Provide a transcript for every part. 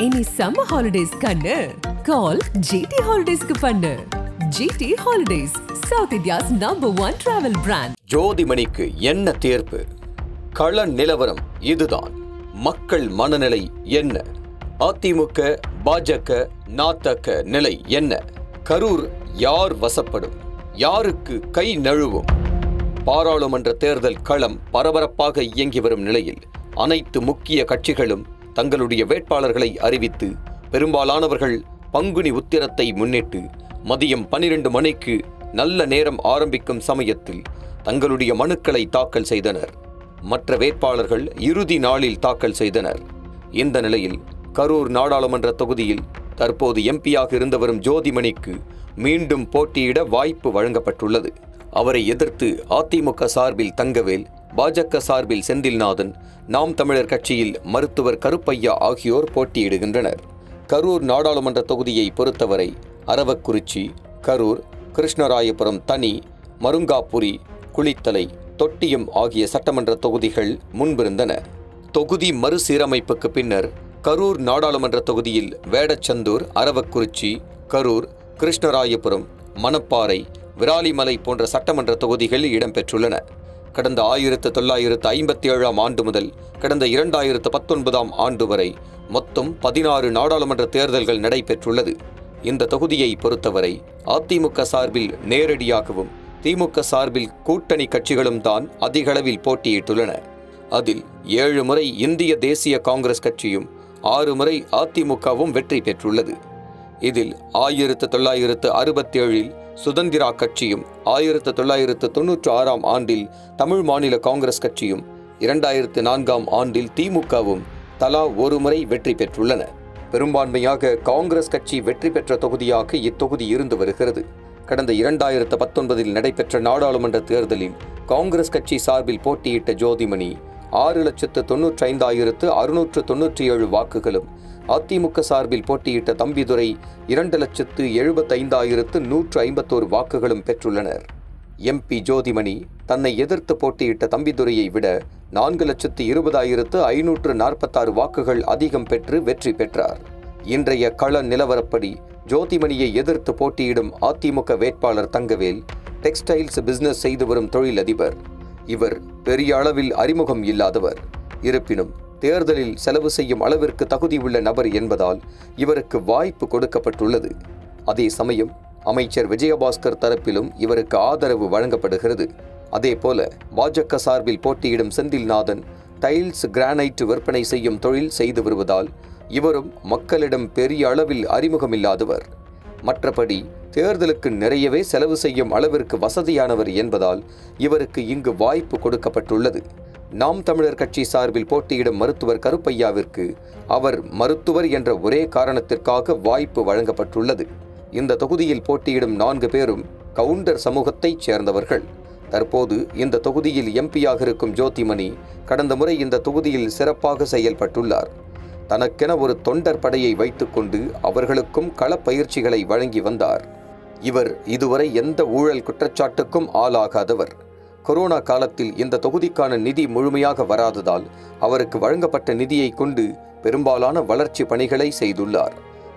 இனி summer holidays கண்ணு. Call GT ஹாலிடேஸ்க்கு பண்ணு. GT holidays South India's number one travel brand ஜோதிமணிக்கு என்ன தேர்ப்பு? கள நிலவரம் இதுதான். மக்கள் மனநிலை என்ன? அதிமுக பாஜக நாத்தக நிலை என்ன? கரூர் யார் வசப்படும்? யாருக்கு கை நழுவும்? பாராளுமன்ற தேர்தல் களம் பரபரப்பாக இயங்கி வரும் நிலையில் அனைத்து முக்கிய கட்சிகளும் தங்களுடைய வேட்பாளர்களை அறிவித்து பெரும்பாலானவர்கள் பங்குனி உத்திரத்தை முன்னிட்டு மதியம் பனிரெண்டு மணிக்கு நல்ல நேரம் ஆரம்பிக்கும் சமயத்தில் தங்களுடைய மனுக்களை தாக்கல் செய்தனர். மற்ற வேட்பாளர்கள் இறுதி நாளில் தாக்கல் செய்தனர். இந்த நிலையில் கரூர் நாடாளுமன்ற தொகுதியில் தற்போது எம்பியாக இருந்து வரும் ஜோதிமணிக்கு மீண்டும் போட்டியிட வாய்ப்பு வழங்கப்பட்டுள்ளது. அவரை எதிர்த்து அதிமுக சார்பில் தங்கவேல் பாஜக சார்பில் செந்தில்நாதன் நாம் தமிழர் கட்சியில் மருத்துவர் கருப்பையா ஆகியோர் போட்டியிடுகின்றனர். கரூர் நாடாளுமன்ற தொகுதியை பொறுத்தவரை அரவக்குறிச்சி கரூர் கிருஷ்ணராயபுரம் தனி மருங்காபுரி குளித்தலை தொட்டியம் ஆகிய சட்டமன்ற தொகுதிகள் முன்பிருந்தன. தொகுதி மறுசீரமைப்புக்கு பின்னர் கரூர் நாடாளுமன்ற தொகுதியில் வேடச்சந்தூர் அரவக்குறிச்சி கரூர் கிருஷ்ணராயபுரம் மணப்பாறை விராலிமலை போன்ற சட்டமன்ற தொகுதிகள் இடம்பெற்றுள்ளன. கடந்த ஆயிரத்து தொள்ளாயிரத்து ஐம்பத்தி ஏழாம் ஆண்டு முதல் கடந்த இரண்டாயிரத்து பத்தொன்பதாம் ஆண்டு வரை மொத்தம் பதினாறு நாடாளுமன்ற தேர்தல்கள் நடைபெற்றுள்ளது. இந்த தொகுதியை பொறுத்தவரை அதிமுக சார்பில் நேரடியாகவும் திமுக சார்பில் கூட்டணி கட்சிகளும் தான் அதிகளவில் போட்டியிட்டுள்ளன. அதில் ஏழு முறை இந்திய தேசிய காங்கிரஸ் கட்சியும் ஆறு முறை அதிமுகவும் வெற்றி பெற்றுள்ளது. இதில் ஆயிரத்து தொள்ளாயிரத்து அறுபத்தேழில் சுதந்திரா கட்சியும் ஆயிரத்து தொள்ளாயிரத்து தொன்னூற்று ஆறாம் ஆண்டில் தமிழ் மாநில காங்கிரஸ் கட்சியும் இரண்டாயிரத்து நான்காம் ஆண்டில் திமுகவும் தலா ஒரு முறை வெற்றி பெற்றுள்ளன. பெரும்பான்மையாக காங்கிரஸ் கட்சி வெற்றி பெற்ற தொகுதியாக இத்தொகுதி இருந்து வருகிறது. கடந்த இரண்டாயிரத்து பத்தொன்பதில் நடைபெற்ற நாடாளுமன்ற தேர்தலில் காங்கிரஸ் கட்சி சார்பில் போட்டியிட்ட ஜோதிமணி ஆறு லட்சத்து தொன்னூற்றி ஐந்தாயிரத்து அறுநூற்று தொன்னூற்றி ஏழு வாக்குகளும். அதிமுக சார்பில் போட்டியிட்ட தம்பிதுரை இரண்டு லட்சத்து எழுபத்தைந்தாயிரத்து நூற்று ஐம்பத்தோரு வாக்குகளும் பெற்றுள்ளனர். எம்பி ஜோதிமணி தன்னை எதிர்த்து போட்டியிட்ட தம்பிதுரையை விட நான்கு லட்சத்து இருபதாயிரத்து ஐநூற்று நாற்பத்தாறு வாக்குகள் அதிகம் பெற்று வெற்றி பெற்றார். இன்றைய கள நிலவரப்படி ஜோதிமணியை எதிர்த்து போட்டியிடும் அதிமுக வேட்பாளர் தங்கவேல் டெக்ஸ்டைல்ஸ் பிசினஸ் செய்து வரும் தொழிலதிபர் இவர் பெரிய அளவில் அறிமுகம் இல்லாதவர். இருப்பினும் தேர்தலில் செலவு செய்யும் அளவிற்கு தகுதியுள்ள நபர் என்பதால் இவருக்கு வாய்ப்பு கொடுக்கப்பட்டுள்ளது. அதே சமயம் அமைச்சர் விஜயபாஸ்கர் தரப்பிலும் இவருக்கு ஆதரவு வழங்கப்படுகிறது. அதேபோல பாஜக சார்பில் போட்டியிடும் செந்தில்நாதன் டைல்ஸ் கிரானைட் விற்பனை செய்யும் தொழில் செய்து வருவதால் இவரும் மக்களிடம் பெரிய அளவில் அறிமுகமில்லாதவர். மற்றபடி தேர்தலுக்கு நிறையவே செலவு செய்யும் அளவிற்கு வசதியானவர் என்பதால் இவருக்கு இங்கு வாய்ப்பு கொடுக்கப்பட்டுள்ளது. நாம் தமிழர் கட்சி சார்பில் போட்டியிடும் மருத்துவர் கருப்பையாவிற்கு அவர் மருத்துவர் என்ற ஒரே காரணத்திற்காக வாய்ப்பு வழங்கப்பட்டுள்ளது. இந்த தொகுதியில் போட்டியிடும் நான்கு பேரும் கவுண்டர் சமூகத்தைச் சேர்ந்தவர்கள். தற்போது இந்த தொகுதியில் எம்பியாக இருக்கும் ஜோதிமணி கடந்த முறை இந்த தொகுதியில் சிறப்பாக செயல்பட்டுள்ளார். தனக்கென ஒரு தொண்டர் படையை வைத்துக்கொண்டு அவர்களுக்கும் களப்பயிற்சிகளை வழங்கி வந்தார். இவர் இதுவரை எந்த ஊழல் குற்றச்சாட்டுக்கும் ஆளாகாதவர். கொரோனா காலத்தில் இந்த தொகுதிக்கான நிதி முழுமையாக வராததால் அவருக்கு வழங்கப்பட்ட நிதியை கொண்டு பெரும்பாலான வளர்ச்சி பணிகளை செய்துள்ளார்.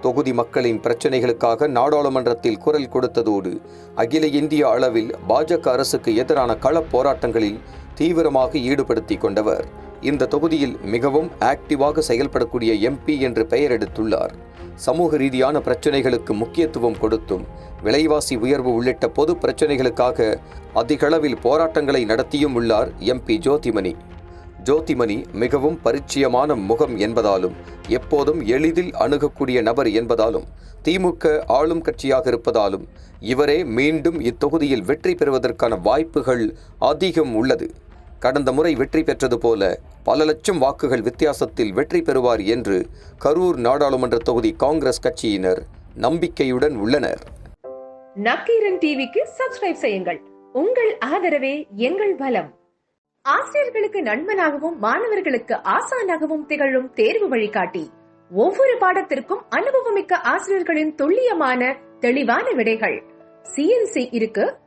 தொகுதி மக்களின் பிரச்சினைகளுக்காக நாடாளுமன்றத்தில் குரல் கொடுத்ததோடு அகில இந்திய அளவில் பாஜக அரசுக்கு எதிரான களப் போராட்டங்களில் தீவிரமாக ஈடுபடுத்திக் கொண்டவர். இந்த தொகுதியில் மிகவும் ஆக்டிவாக செயல்படக்கூடிய எம்பி என்று பெயர் எடுத்துள்ளார். சமூக ரீதியான பிரச்சனைகளுக்கு முக்கியத்துவம் கொடுத்தும் விலைவாசி உயர்வு உள்ளிட்ட பொது பிரச்சனைகளுக்காக அதிகளவில் போராட்டங்களை நடத்தியும் உள்ளார் எம்பி ஜோதிமணி. ஜோதிமணி மிகவும் பரிச்சயமான முகம் என்பதாலும் எப்போதும் எளிதில் அணுகக்கூடிய நபர் என்பதாலும் திமுக ஆளும் கட்சியாக இருப்பதாலும் இவரே மீண்டும் இத்தொகுதியில் வெற்றி பெறுவதற்கான வாய்ப்புகள் அதிகம் உள்ளது. கடந்த முறை வெற்றி பெற்றது போல பல லட்சம் வாக்குகள் வித்தியாசத்தில் வெற்றி பெறுவார் என்று கரூர் நாடாளுமன்ற தொகுதி காங்கிரஸ் கட்சியினர் நம்பிக்கையுடன் உள்ளனர். நக்கீரன் டிவிக்கு சப்ஸ்கிரைப் செய்யுங்கள். உங்கள் ஆதரவே எங்கள் பலம் ஆசிரியர்களுக்கு நண்பனாகவும் மாணவர்களுக்கு ஆசானாகவும் திகழும் தேர்வு வழிகாட்டி. ஒவ்வொரு பாடத்திற்கும் அனுபவமிக்க ஆசிரியர்களின் துல்லியமான தெளிவான விடைகள். சிஎன்சி இருக்கு